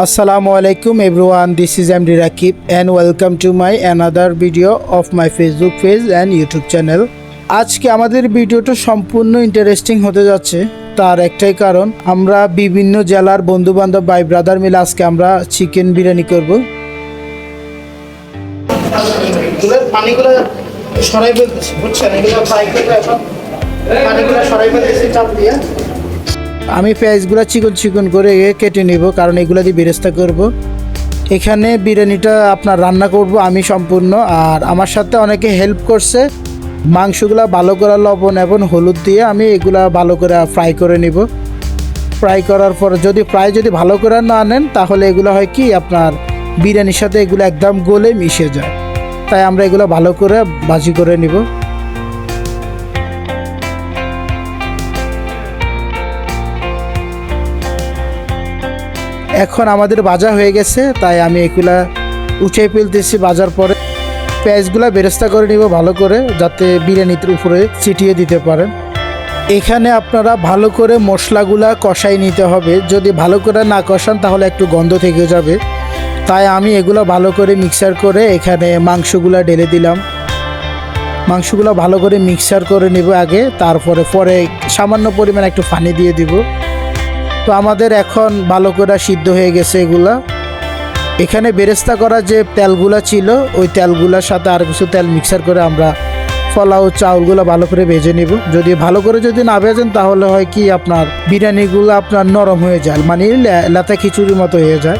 Assalamu alaikum, everyone. This is MD Rakib, and welcome to my another video of my Facebook page and YouTube channel. আজকে আমাদের ভিডিওটা সম্পূর্ণ interesting হতে যাচ্ছে। তার একটাই কারণ, আমরা বিভিন্ন জেলার বন্ধু বান্ধব ভাই ব্রাদার মিলে আজকে আমরা চিকেন বিরিয়ানি করব। সরাই ফেলতেছি, বুঝছেন? এগুলো পানিগুলো সরাই ফেলতেছি, চাপ দিয়ে। আমি পেঁয়াজগুলো চিকন চিকন করে কেটে নিব, কারণ এগুলো দিয়ে বেরেস্তা করব। এখানে বিরিয়ানিটা আপনার রান্না করব আমি সম্পূর্ণ, আর আমার সাথে অনেকে হেল্প করছে। মাংসগুলো ভালো করে লবণ এবং হলুদ দিয়ে আমি এগুলা ভালো করে ফ্রাই করে নিব। ফ্রাই করার পর যদি ফ্রাই যদি ভালো করে না নেন, তাহলে এগুলো হয় কি, আপনার বিরিয়ানির সাথে এগুলো একদম গলে মিশে যায়। তাই আমরা এগুলো ভালো করে ভাজি করে নিব। এখন আমাদের বাজা হয়ে গেছে, তাই আমি এগুলা উঠে ফেলতেছি বাজার পরে। পেঁয়াজগুলা বেরেস্তা করে নিব ভালো করে, যাতে বিরিয়ানির উপরে ছিটিয়ে দিতে পারেন। এখানে আপনারা ভালো করে মশলাগুলা কষাই নিতে হবে। যদি ভালো করে না কষান, তাহলে একটু গন্ধ থেকে যাবে। তাই আমি এগুলো ভালো করে মিক্সার করে এখানে মাংসগুলা ঢেলে দিলাম। মাংসগুলো ভালো করে মিক্সার করে নিব আগে, তারপরে পরে সামান্য পরিমাণ একটু পানি দিয়ে দিব। তো আমাদের এখন ভালো করে সিদ্ধ হয়ে গেছে এগুলা। এখানে বেরেস্তা করা যে তেলগুলা ছিল, ওই তেলগুলোর সাথে আর কিছু তেল মিক্সার করে আমরা ফলাও চাউলগুলো ভালো করে ভেজে নিব। যদি ভালো করে যদি না ভেজেন, তাহলে হয় কি আপনার বিরিয়ানিগুলো আপনার নরম হয়ে যায় মানে লাতা খিচুড়ির মতো হয়ে যায়।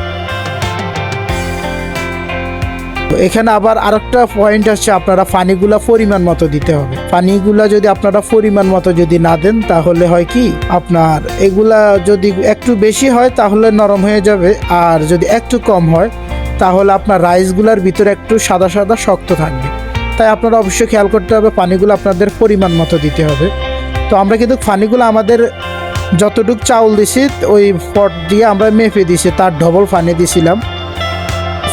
তো এখানে আবার আরেকটা পয়েন্ট হচ্ছে আপনারা পানিগুলা পরিমাণ মতো দিতে হবে। পানিগুলা যদি আপনারা পরিমাণ মতো যদি না দেন, তাহলে হয় কি? আপনার এগুলা যদি একটু বেশি হয়, তাহলে নরম হয়ে যাবে। আর যদি একটু কম হয়, তাহলে আপনার রাইসগুলার ভিতরে একটু সাদা সাদা শক্ত থাকবে। তাই আপনারা অবশ্যই খেয়াল করতে হবে, পানিগুলো আপনাদের পরিমাণ মতো দিতে হবে। তো আমরা কিন্তু পানিগুলো আমাদের যতটুক চাউল দিছি, ওই পট দিয়ে আমরা মেপে দিছি, তার ডবল পানি দিছিলাম।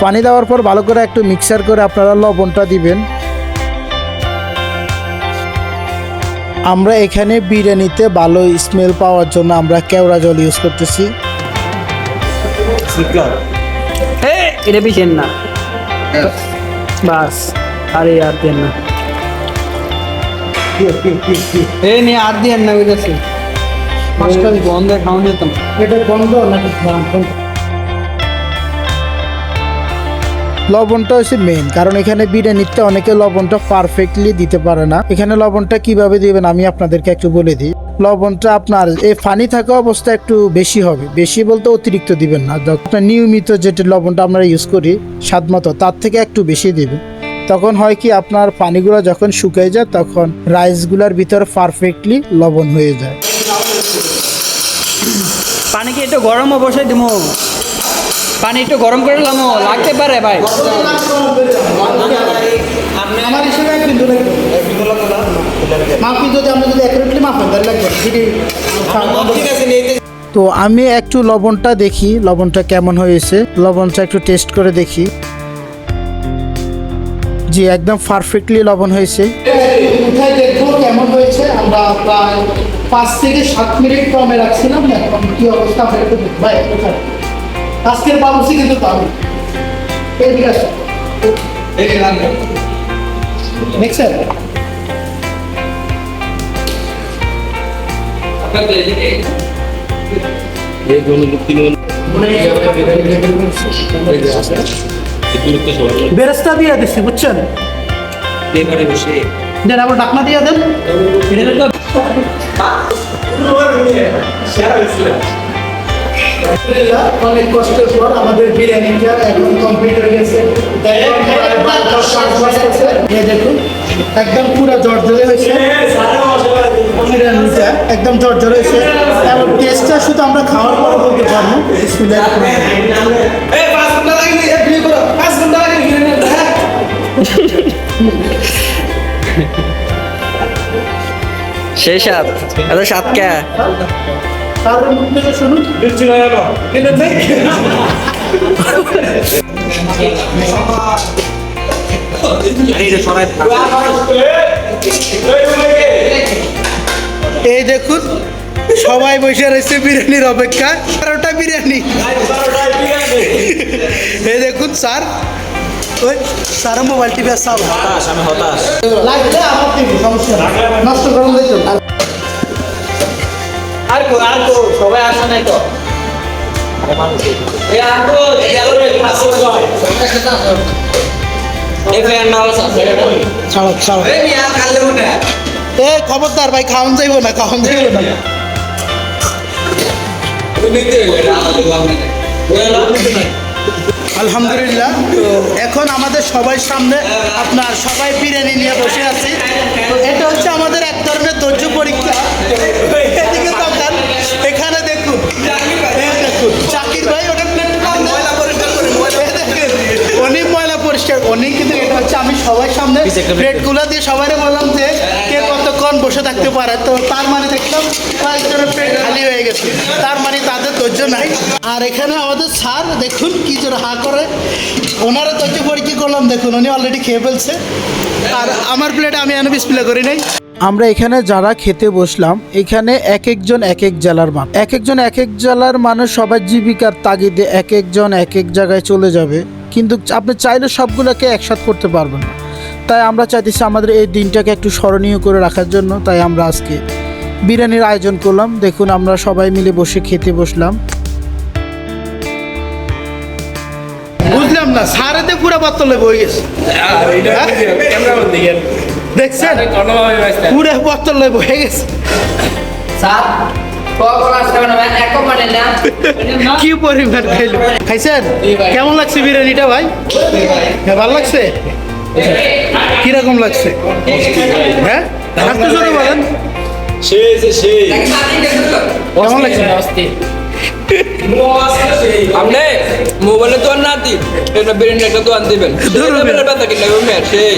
পানি দেওয়ার পর ভালো করে একটু মিক্সার করে আপনারা লবণটা দিবেন। আমরা এখানে বিরিয়ানিতে ভালো স্মেল পাওয়ার জন্য আমরা কেওড়া জল ইউজ করতেছি। এটা পিছেন না। বাস আরে আর দেন না। নিয়ে আর দিয়েন না বুঝেছি। বন্ধ খাওয়ান যেতাম। এটা বন্ধ নাকি লবণটা হচ্ছে মেন কারণ এখানে বিরিয়ানিতে অনেকে লবণটা পারফেক্টলি দিতে পারে না। এখানে লবণটা কীভাবে দিবেন আমি আপনাদেরকে একটু বলে দিই। লবণটা আপনার এই পানি থাকা অবস্থা একটু বেশি হবে। বেশি বলতে অতিরিক্ত দিবেন না। আপনার নিয়মিত যেটা লবণটা আমরা ইউজ করি, স্বাদ মতো, তার থেকে একটু বেশি দিবেন। তখন হয় কি, আপনার পানিগুলো যখন শুকিয়ে যায়, তখন রাইসগুলোর ভিতরে পারফেক্টলি লবণ হয়ে যায়। পানি কি একটু গরম বসাই দিমু? পানি একটু গরম করে লামো লাগতে পারে ভাই। আমার হিসেবে এক মাপি যদি আমরা যদি অ্যাকুরেটলি মাপেন তাহলে লাগবে। তো আমি একটু লবণটা দেখি লবণটা কেমন হয়েছে। লবণটা একটু টেস্ট করে দেখি। জি একদম পারফেক্টলি লবণ হয়েছে। কোথায় দেখব কেমন হয়েছে? আমরা প্রায় পাঁচ থেকে সাত মিনিট কমে রাখছিলাম এখন কি অবস্থা আমরা একটু ভাই? আজকের বাবুসি কিন্তু এদিকে আসো। দেখছেন বেরেস্তা দিয়ে দিচ্ছি বুঝছেন? দেন আবার ডাকনা দিয়ে দেন। অনেক কষ্টের পর আমাদের বিরিয়ানিটা এখন কমপ্লিট হয়ে গেছে। দেখুন একদম পুরো জর্জরে হয়েছে। বিরিয়ানিটা একদম জর্জরে হয়েছে। এবং টেস্টটা শুধু আমরা খাওয়ার পরে বলতে পারব সেই সাত এত সাত কে? তারপর মুখ থেকে শুনুন। এই দেখুন সবাই বসে রয়েছে বিরিয়ানির অপেক্ষা। বারোটা বিরিয়ানি। এই দেখুন স্যার। ওই স্যার মোবাইল টিভি আর সাল হতাশ আমি হতাশ। লাগলে আমার টিভি সমস্যা নষ্ট করেন দেখুন। আর কো আর কো সবাই আসে নাই তো? এ আর কো খবরদার ভাই খাওয়ান যাইব না খাওয়ান যাইব না। আলহামদুলিল্লাহ তো এখন আমাদের সবাই সামনে আপনার সবাই বিরিয়ানি নিয়ে বসে আছি। এটা হচ্ছে আমাদের এক ধরনের ধৈর্য পরীক্ষা। সবার সামনে প্লেটগুলো দিয়ে সবাই বললাম যে কে কতক্ষণ বসে থাকতে পারে। তো তার মানে দেখলাম কয়েকজনের প্লেট খালি হয়ে গেছে। তার মানে তাদের ধৈর্য নাই। আর এখানে আমাদের স্যার দেখুন কি জোর হা করে। ওনারও ধৈর্য পরীক্ষা করলাম? দেখুন উনি অলরেডি খেয়ে ফেলছে। আর আমার প্লেটে আমি এনে ডিসপ্লে করি নাই। আমরা এখানে যারা খেতে বসলাম এখানে এক একজন এক এক জেলার মানুষ। এক একজন এক এক জেলার মানুষ সবার জীবিকার তাগিদে এক একজন এক এক জায়গায় চলে যাবে। কিন্তু আপনি চাইলে সবগুলোকে একসাথ করতে পারবেন না। তাই আমরা চাইতেছি আমাদের এই দিনটাকে একটু স্মরণীয় করে রাখার জন্য তাই আমরা আজকে বিরিয়ানির আয়োজন করলাম। দেখুন আমরা সবাই মিলে বসে খেতে বসলাম। বুঝলাম না সারেতে পুরো বোতলে বই গেছে। দেখছেন? পুরো বোতলে বয়ে গেছে। স্যার মানে কি পরিমাণ খাইলো খাইছেন? কেমন লাগছে বিরিয়ানিটা ভাই? হ্যাঁ ভালো লাগছে? কীরকম লাগছে? হ্যাঁ? একটু জোরে বলেন কেমন লাগছে? আপনি মোবাইলে তো আর না দিন এটা বিরিয়ানি একটা তো আন দিবেন সেই